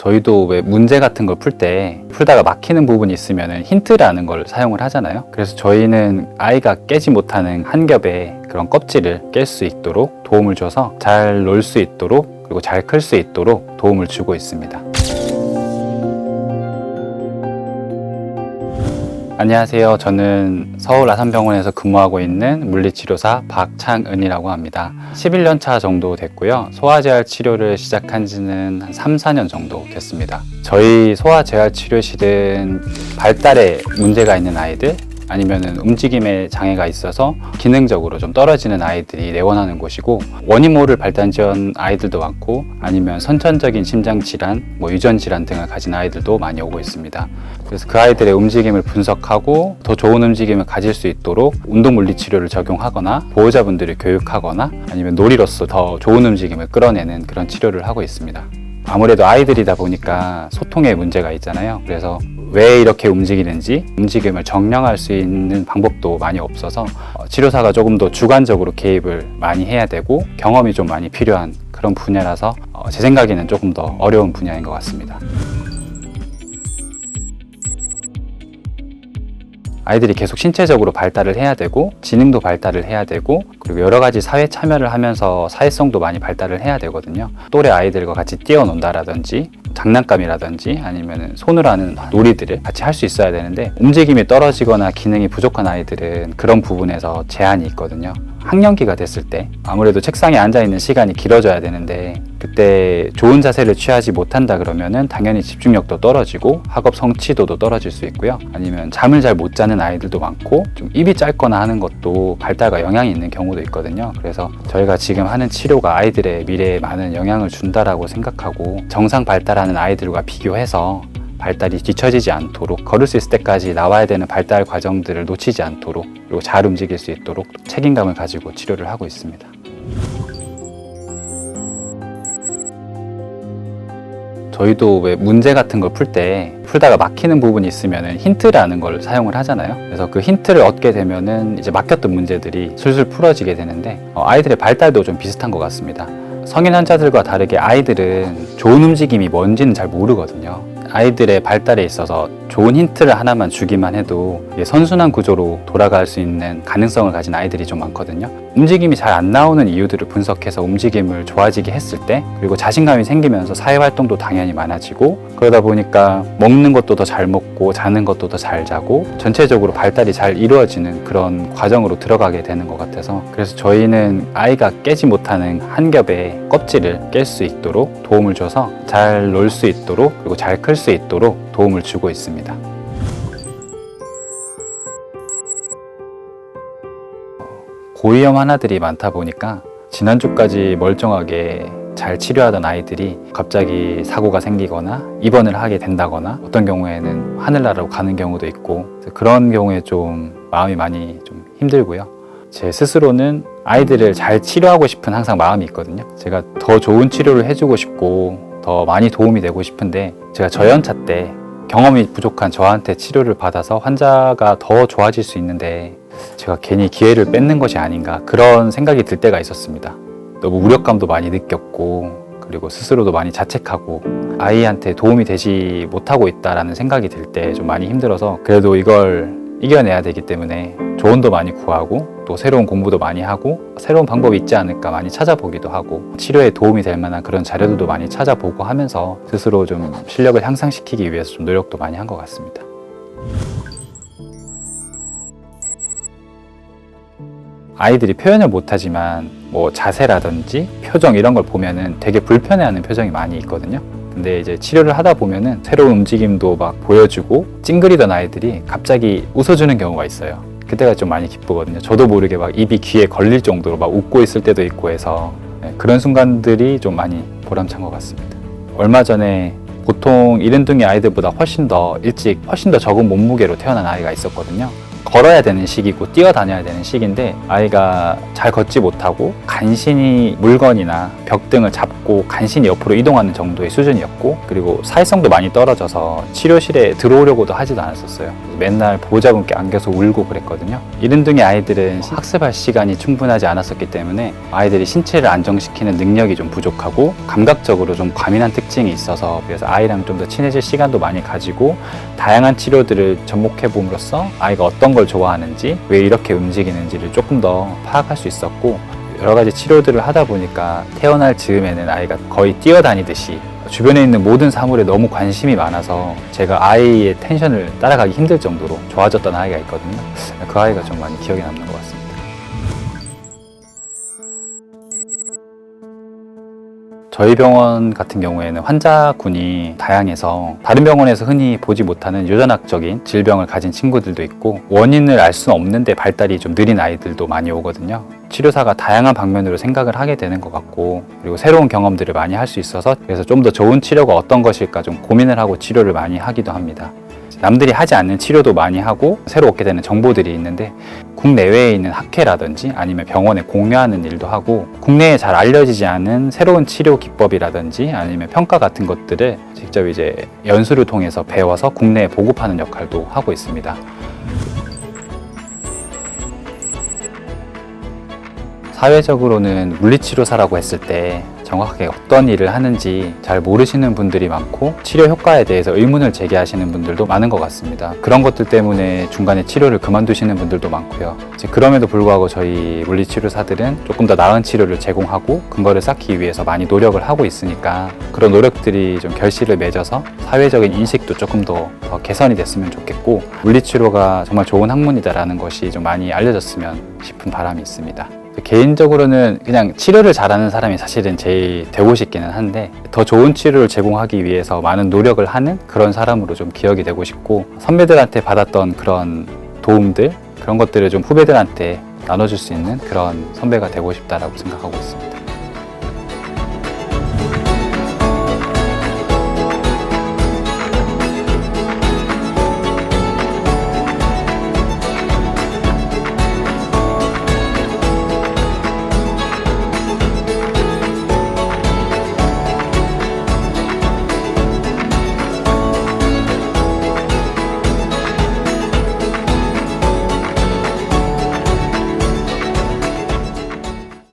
저희도 왜 문제 같은 걸 풀 때 풀다가 막히는 부분이 있으면 힌트라는 걸 사용을 하잖아요. 그래서 저희는 아이가 깨지 못하는 한 겹의 그런 껍질을 깰 수 있도록 도움을 줘서 잘 놀 수 있도록 그리고 잘 클 수 있도록 도움을 주고 있습니다. 안녕하세요. 저는 서울 아산병원에서 근무하고 있는 물리치료사 박창은이라고 합니다. 11년 차 정도 됐고요. 소아재활 치료를 시작한 지는 한 3, 4년 정도 됐습니다. 저희 소아재활 치료실은 발달에 문제가 있는 아이들, 아니면 움직임에 장애가 있어서 기능적으로 좀 떨어지는 아이들이 내원하는 곳이고 원인 모를 발달 지원 아이들도 많고 아니면 선천적인 심장 질환, 뭐 유전 질환 등을 가진 아이들도 많이 오고 있습니다. 그래서 그 아이들의 움직임을 분석하고 더 좋은 움직임을 가질 수 있도록 운동 물리 치료를 적용하거나 보호자분들을 교육하거나 아니면 놀이로서 더 좋은 움직임을 끌어내는 그런 치료를 하고 있습니다. 아무래도 아이들이다 보니까 소통에 문제가 있잖아요. 그래서 왜 이렇게 움직이는지 움직임을 정량할 수 있는 방법도 많이 없어서 어, 치료사가 조금 더 주관적으로 개입을 많이 해야 되고 경험이 좀 많이 필요한 그런 분야라서 어, 제 생각에는 조금 더 어려운 분야인 것 같습니다. 아이들이 계속 신체적으로 발달을 해야 되고 지능도 발달을 해야 되고 그리고 여러 가지 사회 참여를 하면서 사회성도 많이 발달을 해야 되거든요. 또래 아이들과 같이 뛰어논다라든지 장난감이라든지 아니면 손으로 하는 놀이들을 같이 할 수 있어야 되는데 움직임이 떨어지거나 기능이 부족한 아이들은 그런 부분에서 제한이 있거든요. 학령기가 됐을 때 아무래도 책상에 앉아 있는 시간이 길어져야 되는데 그때 좋은 자세를 취하지 못한다 그러면은 당연히 집중력도 떨어지고 학업 성취도도 떨어질 수 있고요. 아니면 잠을 잘 못 자는 아이들도 많고 좀 입이 짧거나 하는 것도 발달과 영향이 있는 경우도 있거든요. 그래서 저희가 지금 하는 치료가 아이들의 미래에 많은 영향을 준다라고 생각하고 정상 발달하는 아이들과 비교해서 발달이 뒤처지지 않도록 걸을 수 있을 때까지 나와야 되는 발달 과정들을 놓치지 않도록 그리고 잘 움직일 수 있도록 책임감을 가지고 치료를 하고 있습니다. 저희도 왜 문제 같은 걸 풀 때 풀다가 막히는 부분이 있으면 힌트라는 걸 사용을 하잖아요. 그래서 그 힌트를 얻게 되면은 이제 막혔던 문제들이 술술 풀어지게 되는데 어, 아이들의 발달도 좀 비슷한 것 같습니다. 성인 환자들과 다르게 아이들은 좋은 움직임이 뭔지는 잘 모르거든요. 아이들의 발달에 있어서 좋은 힌트를 하나만 주기만 해도 선순환 구조로 돌아갈 수 있는 가능성을 가진 아이들이 좀 많거든요. 움직임이 잘 안 나오는 이유들을 분석해서 움직임을 좋아지게 했을 때 그리고 자신감이 생기면서 사회 활동도 당연히 많아지고 그러다 보니까 먹는 것도 더 잘 먹고 자는 것도 더 잘 자고 전체적으로 발달이 잘 이루어지는 그런 과정으로 들어가게 되는 것 같아서 그래서 저희는 아이가 깨지 못하는 한 겹의 껍질을 깰 수 있도록 도움을 줘서 잘 놀 수 있도록 그리고 잘 클수 있도록 도움을 주고 있습니다. 고위험 하나들이 많다 보니까 지난주까지 멀쩡하게 잘 치료하던 아이들이 갑자기 사고가 생기거나 입원을 하게 된다거나 어떤 경우에는 하늘나라로 가는 경우도 있고 그런 경우에 좀 마음이 많이 좀 힘들고요. 제 스스로는 아이들을 잘 치료하고 싶은 항상 마음이 있거든요. 제가 더 좋은 치료를 해주고 싶고 더 많이 도움이 되고 싶은데 제가 저연차 때 경험이 부족한 저한테 치료를 받아서 환자가 더 좋아질 수 있는데 제가 괜히 기회를 뺏는 것이 아닌가 그런 생각이 들 때가 있었습니다. 너무 무력감도 많이 느꼈고 그리고 스스로도 많이 자책하고 아이한테 도움이 되지 못하고 있다라는 생각이 들 때 좀 많이 힘들어서 그래도 이걸 이겨내야 되기 때문에 조언도 많이 구하고 또 새로운 공부도 많이 하고 새로운 방법이 있지 않을까 많이 찾아보기도 하고 치료에 도움이 될 만한 그런 자료들도 많이 찾아보고 하면서 스스로 좀 실력을 향상시키기 위해서 좀 노력도 많이 한 것 같습니다. 아이들이 표현을 못하지만 뭐 자세라든지 표정 이런 걸 보면은 되게 불편해하는 표정이 많이 있거든요. 근데 이제 치료를 하다 보면은 새로운 움직임도 막 보여주고 찡그리던 아이들이 갑자기 웃어주는 경우가 있어요. 그때가 좀 많이 기쁘거든요. 저도 모르게 막 입이 귀에 걸릴 정도로 막 웃고 있을 때도 있고 해서 네, 그런 순간들이 좀 많이 보람찬 것 같습니다. 얼마 전에 보통 이른둥이 아이들보다 훨씬 더 일찍 훨씬 더 적은 몸무게로 태어난 아이가 있었거든요. 걸어야 되는 시기고 뛰어다녀야 되는 시기인데 아이가 잘 걷지 못하고 간신히 물건이나 벽 등을 잡고 간신히 옆으로 이동하는 정도의 수준이었고 그리고 사회성도 많이 떨어져서 치료실에 들어오려고도 하지도 않았었어요. 맨날 보호자분께 안겨서 울고 그랬거든요. 이른 등의 아이들은 학습할 시간이 충분하지 않았었기 때문에 아이들이 신체를 안정시키는 능력이 좀 부족하고 감각적으로 좀 과민한 특징이 있어서 그래서 아이랑 좀 더 친해질 시간도 많이 가지고 다양한 치료들을 접목해 봄으로써 아이가 어떤 걸 좋아하는지 왜 이렇게 움직이는지를 조금 더 파악할 수 있었고 여러 가지 치료들을 하다 보니까 태어날 즈음에는 아이가 거의 뛰어다니듯이 주변에 있는 모든 사물에 너무 관심이 많아서 제가 아이의 텐션을 따라가기 힘들 정도로 좋아졌던 아이가 있거든요. 그 아이가 좀 많이 기억에 남는 것 같습니다. 저희 병원 같은 경우에는 환자군이 다양해서 다른 병원에서 흔히 보지 못하는 유전학적인 질병을 가진 친구들도 있고 원인을 알 수는 없는데 발달이 좀 느린 아이들도 많이 오거든요. 치료사가 다양한 방면으로 생각을 하게 되는 것 같고 그리고 새로운 경험들을 많이 할 수 있어서 그래서 좀 더 좋은 치료가 어떤 것일까 좀 고민을 하고 치료를 많이 하기도 합니다. 남들이 하지 않는 치료도 많이 하고 새로 얻게 되는 정보들이 있는데 국내외에 있는 학회라든지 아니면 병원에 공유하는 일도 하고 국내에 잘 알려지지 않은 새로운 치료 기법이라든지 아니면 평가 같은 것들을 직접 이제 연수를 통해서 배워서 국내에 보급하는 역할도 하고 있습니다. 사회적으로는 물리치료사라고 했을 때 정확하게 어떤 일을 하는지 잘 모르시는 분들이 많고 치료 효과에 대해서 의문을 제기하시는 분들도 많은 것 같습니다. 그런 것들 때문에 중간에 치료를 그만두시는 분들도 많고요. 그럼에도 불구하고 저희 물리치료사들은 조금 더 나은 치료를 제공하고 근거를 쌓기 위해서 많이 노력을 하고 있으니까 그런 노력들이 좀 결실을 맺어서 사회적인 인식도 조금 더, 더 개선이 됐으면 좋겠고 물리치료가 정말 좋은 학문이다라는 것이 좀 많이 알려졌으면 싶은 바람이 있습니다. 개인적으로는 그냥 치료를 잘하는 사람이 사실은 제일 되고 싶기는 한데 더 좋은 치료를 제공하기 위해서 많은 노력을 하는 그런 사람으로 좀 기억이 되고 싶고 선배들한테 받았던 그런 도움들 그런 것들을 좀 후배들한테 나눠줄 수 있는 그런 선배가 되고 싶다라고 생각하고 있습니다.